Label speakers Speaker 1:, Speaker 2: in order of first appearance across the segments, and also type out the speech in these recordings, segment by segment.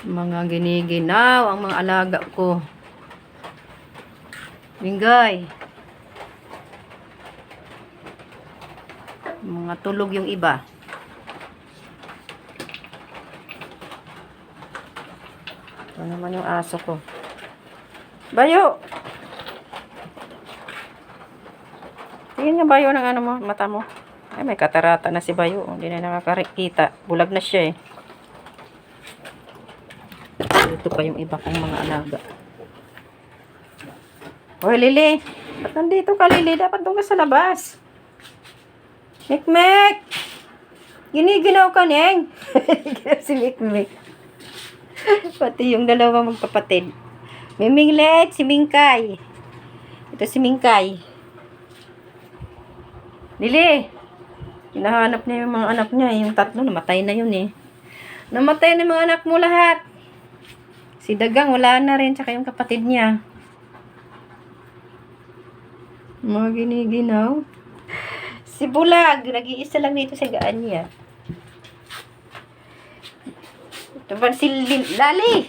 Speaker 1: Mga giniginaw ang mga alaga ko. Bingay. Mga tulog yung iba. Ito naman yung aso ko. Bayo! Tingin nga Bayo ng ano mo, mata mo. Ay, may katarata na si Bayo. Hindi na nakakakita. Bulag na siya eh. Ito pa yung iba kong mga alaga. Hoy, Lili. Ba't nandito ka, Lili? Dapat doon ka sa labas. Mikmek! Giniginaw ka, Neng. si Mikmek. Pati yung dalawa magkapatid. Miminglet, si Mingkay. Ito si Mingkay. Lili! Hinahanap niya yung mga anak niya. Yung tatlo, namatay na yun eh. Namatay na mga anak mo lahat. Si Dagang, wala na rin. Tsaka yung kapatid niya. Mga giniginaw. Si Bulag, nag-iisa lang dito sa gaan niya. Ito ba si Lali?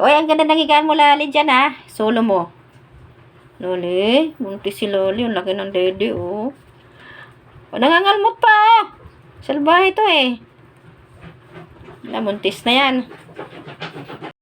Speaker 1: Oy, ang ganda ng higaan mo, Lali, dyan ha. Solo mo. Lali, buntis si Lali. Ang laki ng dede, oh. O, nangangalmot pa, oh. Salbahe to, eh. Namuntis na yan.